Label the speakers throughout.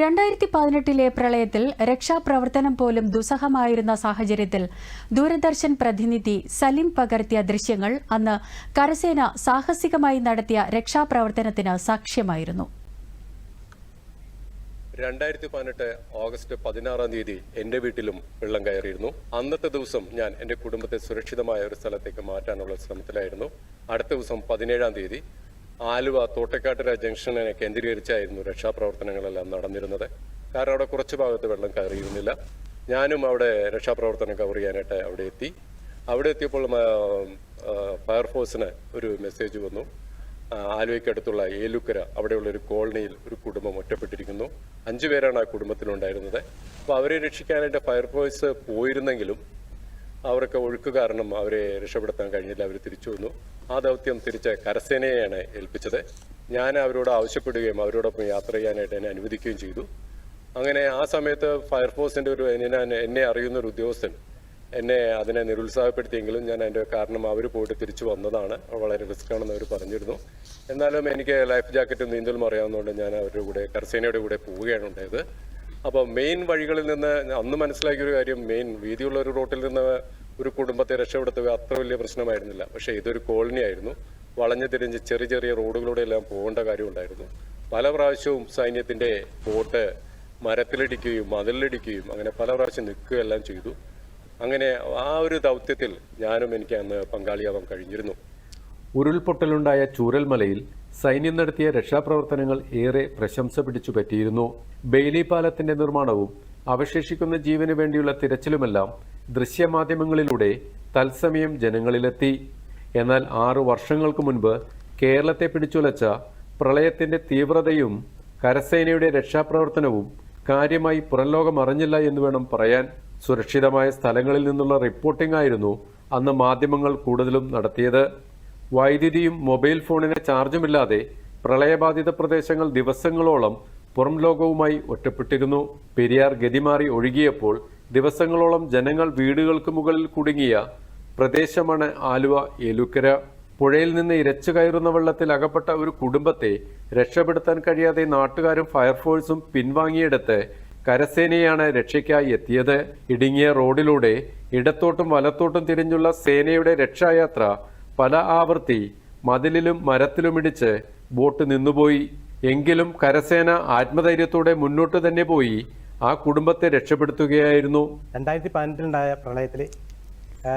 Speaker 1: രണ്ടായിരത്തി പതിനെട്ടിലെ പ്രളയത്തിൽ രക്ഷാപ്രവർത്തനം പോലും ദുസ്സഹമായിരുന്ന സാഹചര്യത്തിൽ ദൂരദർശൻ പ്രതിനിധി സലിം പകർത്തിയ ദൃശ്യങ്ങൾ അന്ന് കരസേന സാഹസികമായി നടത്തിയ രക്ഷാപ്രവർത്തനത്തിന് സാക്ഷ്യമായിരുന്നു.
Speaker 2: രണ്ടായിരത്തി പതിനെട്ട് ഓഗസ്റ്റ് പതിനാറാം തീയതി എന്റെ വീട്ടിലും വെള്ളം കയറിയിരുന്നു. അന്നത്തെ ദിവസം ഞാൻ എന്റെ കുടുംബത്തെ സുരക്ഷിതമായ ഒരു സ്ഥലത്തേക്ക് മാറ്റാനുള്ള ശ്രമത്തിലായിരുന്നു. അടുത്ത ദിവസം പതിനേഴാം തീയതി ആലുവ തോട്ടക്കാട്ടുര ജംഗ്ഷനെ കേന്ദ്രീകരിച്ചായിരുന്നു രക്ഷാപ്രവർത്തനങ്ങളെല്ലാം നടന്നിരുന്നത്. കാരണം അവിടെ കുറച്ച് ഭാഗത്ത് വെള്ളം കയറിയിരുന്നില്ല. ഞാനും അവിടെ രക്ഷാപ്രവർത്തനം കവർ ചെയ്യാനായിട്ട് അവിടെ എത്തി. അവിടെ എത്തിയപ്പോൾ ഫയർഫോഴ്സിന് ഒരു മെസ്സേജ് വന്നു. ആലുവയ്ക്കടുത്തുള്ള ഏലുക്കര അവിടെയുള്ള ഒരു കോളനിയിൽ ഒരു കുടുംബം ഒറ്റപ്പെട്ടിരിക്കുന്നു. അഞ്ചു പേരാണ് ആ കുടുംബത്തിലുണ്ടായിരുന്നത്. അപ്പോൾ അവരെ രക്ഷിക്കാനായിട്ട് ഫയർഫോഴ്സ് പോയിരുന്നെങ്കിലും അവർക്ക് ഒഴുക്ക് കാരണം അവരെ രക്ഷപ്പെടുത്താൻ കഴിഞ്ഞില്ല. അവർ തിരിച്ചു വന്നു. ആ ദൗത്യം തിരിച്ച് കരസേനയെയാണ് ഏൽപ്പിച്ചത്. ഞാൻ അവരോട് ആവശ്യപ്പെടുകയും അവരോടൊപ്പം യാത്ര ചെയ്യാനായിട്ട് എന്നെ അനുവദിക്കുകയും ചെയ്തു. അങ്ങനെ ആ സമയത്ത് ഫയർഫോഴ്സിന്റെ ഒരു എന്നെ അറിയുന്ന ഒരു ഉദ്യോഗസ്ഥൻ എന്നെ അതിനെ നിരുത്സാഹപ്പെടുത്തിയെങ്കിലും ഞാൻ അതിന്റെ കാരണം അവർ പോയിട്ട് തിരിച്ചു വന്നതാണ്. വളരെ റിസ്ക് ആണെന്ന് അവർ പറഞ്ഞിരുന്നു. എന്നാലും എനിക്ക് ലൈഫ് ജാക്കറ്റും നീന്തലും അറിയാവുന്നതുകൊണ്ട് ഞാൻ അവരുടെ കൂടെ കരസേനയുടെ കൂടെ പോവുകയാണ് ഉണ്ടായത്. അപ്പോൾ മെയിൻ വഴികളിൽ നിന്ന് അന്ന് മനസ്സിലാക്കിയ ഒരു കാര്യം മെയിൻ വീതിയുള്ള ഒരു റോട്ടിൽ നിന്ന് ഒരു കുടുംബത്തെ രക്ഷപ്പെടുത്തുക അത്ര വലിയ പ്രശ്നമായിരുന്നില്ല. പക്ഷേ ഇതൊരു കോളനി ആയിരുന്നു. വളഞ്ഞു തിരിഞ്ഞ് ചെറിയ ചെറിയ റോഡുകളിലൂടെ എല്ലാം പോകേണ്ട കാര്യമുണ്ടായിരുന്നു പല പ്രാവശ്യവും സൈന്യത്തിന്റെ ബോട്ട് മരത്തിലിടിക്കുകയും മതിലിടിക്കുകയും അങ്ങനെ പല പ്രാവശ്യം നിൽക്കുകയെല്ലാം ചെയ്തു. അങ്ങനെ ആ ഒരു ദൗത്യത്തിൽ ഞാനും എനിക്ക് അന്ന് പങ്കാളിയാവാൻ കഴിഞ്ഞിരുന്നു.
Speaker 3: ഉരുൾപൊട്ടലുണ്ടായ ചൂരൽമലയിൽ സൈന്യം നടത്തിയ രക്ഷാപ്രവർത്തനങ്ങൾ ഏറെ പ്രശംസ പിടിച്ചു പറ്റിയിരുന്നു. ബെയിലി പാലത്തിന്റെ നിർമ്മാണവും അവശേഷിക്കുന്ന ജീവന് വേണ്ടിയുള്ള തിരച്ചിലുമെല്ലാം ദൃശ്യമാധ്യമങ്ങളിലൂടെ തത്സമയം ജനങ്ങളിലെത്തി. എന്നാൽ ആറു വർഷങ്ങൾക്ക് മുൻപ് കേരളത്തെ പിടിച്ചുലച്ച പ്രളയത്തിന്റെ തീവ്രതയും കരസേനയുടെ രക്ഷാപ്രവർത്തനവും കാര്യമായി പുറംലോകം അറിഞ്ഞില്ല എന്ന് വേണം പറയാൻ. സുരക്ഷിതമായ സ്ഥലങ്ങളിൽ നിന്നുള്ള റിപ്പോർട്ടിംഗ് ആയിരുന്നു അന്ന് മാധ്യമങ്ങൾ കൂടുതലും നടത്തിയത്. വൈദ്യുതിയും മൊബൈൽ ഫോണിന് ചാർജുമില്ലാതെ പ്രളയബാധിത പ്രദേശങ്ങൾ ദിവസങ്ങളോളം പുറം ലോകവുമായി ഒറ്റപ്പെട്ടിരുന്നു. പെരിയാർ ഗതിമാറി ഒഴുകിയപ്പോൾ ദിവസങ്ങളോളം ജനങ്ങൾ വീടുകൾക്ക് മുകളിൽ കുടുങ്ങിയ പ്രദേശമാണ് ആലുവ ഏലുക്കര. പുഴയിൽ നിന്ന് ഇരച്ചു കയറുന്ന വെള്ളത്തിൽ അകപ്പെട്ട ഒരു കുടുംബത്തെ രക്ഷപ്പെടുത്താൻ കഴിയാതെ നാട്ടുകാരും ഫയർഫോഴ്സും പിൻവാങ്ങിയെടുത്ത് കരസേനയാണ് രക്ഷയ്ക്കായി എത്തിയത്. ഇടുങ്ങിയ റോഡിലൂടെ ഇടത്തോട്ടും വലത്തോട്ടും തിരിഞ്ഞുള്ള സേനയുടെ രക്ഷായാത്ര പല ആവർത്തി മതിലിലും മരത്തിലുമിടിച്ച് ബോട്ട് നിന്നുപോയി. എങ്കിലും കരസേന ആത്മധൈര്യത്തോടെ മുന്നോട്ട് തന്നെ പോയി. ആ കുടുംബത്തെ രക്ഷപ്പെടുത്തുകയായിരുന്നു.
Speaker 4: രണ്ടായിരത്തി പതിനെട്ടിലുണ്ടായ പ്രളയത്തിൽ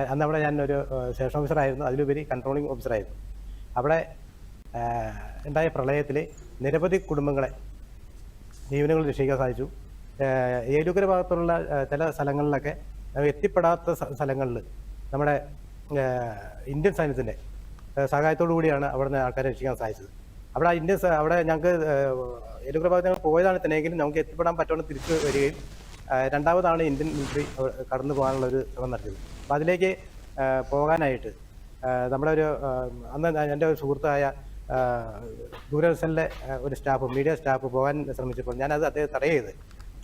Speaker 4: അന്ന് അവിടെ ഞാൻ ഒരു സ്റ്റേഷൻ ഓഫീസറായിരുന്നു. അതിലുപരി കൺട്രോളിംഗ് ഓഫീസറായിരുന്നു അവിടെ ഉണ്ടായ പ്രളയത്തിൽ നിരവധി കുടുംബങ്ങളെ ജീവനുകൾ രക്ഷിക്കാൻ സാധിച്ചു. ഏലൂക്കര ഭാഗത്തുള്ള ചില സ്ഥലങ്ങളിലൊക്കെ എത്തിപ്പെടാത്ത സ്ഥ- സ്ഥലങ്ങളിൽ നമ്മുടെ ഇന്ത്യൻ സൈന്യത്തിന്റെ സഹായത്തോടു കൂടിയാണ് അവിടെ നിന്ന് ആൾക്കാരെ രക്ഷിക്കാൻ സാധിച്ചത്. അവിടെ ഇന്ത്യൻ അവിടെ ഞങ്ങൾക്ക് എലുഗ്ര ഭാഗത്ത് ഞങ്ങൾ പോയതാണ് തന്നെയെങ്കിലും നമുക്ക് എത്തിപ്പെടാൻ പറ്റുമെന്ന് തിരിച്ചു വരികയും രണ്ടാമതാണ് ഇന്ത്യൻ മിലിറ്ററി കടന്നു പോകാനുള്ള ഒരു ശ്രമം നടത്തിയത്. അപ്പോൾ അതിലേക്ക് പോകാനായിട്ട് നമ്മുടെ ഒരു അന്ന് എന്റെ ഒരു സുഹൃത്തായ ദൂരദർശനിലെ ഒരു സ്റ്റാഫ് മീഡിയ സ്റ്റാഫ് പോകാൻ ശ്രമിച്ചപ്പോൾ ഞാനത് അദ്ദേഹം തടയത്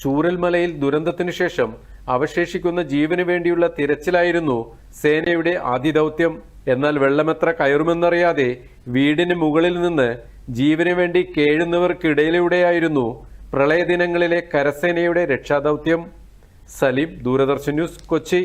Speaker 3: ചൂരൽമലയിൽ ദുരന്തത്തിന് ശേഷം അവശേഷിക്കുന്ന ജീവന് വേണ്ടിയുള്ള തിരച്ചിലായിരുന്നു സേനയുടെ ആദ്യ ദൗത്യം എന്നാൽ വെള്ളമെത്ര കയറുമെന്നറിയാതെ വീടിന് മുകളിൽ നിന്ന് ജീവന് വേണ്ടി കേഴുന്നവർക്കിടയിലൂടെയായിരുന്നു പ്രളയദിനങ്ങളിലെ കരസേനയുടെ രക്ഷാദൗത്യം. സലീം ദൂരദർശൻ ന്യൂസ് കൊച്ചി.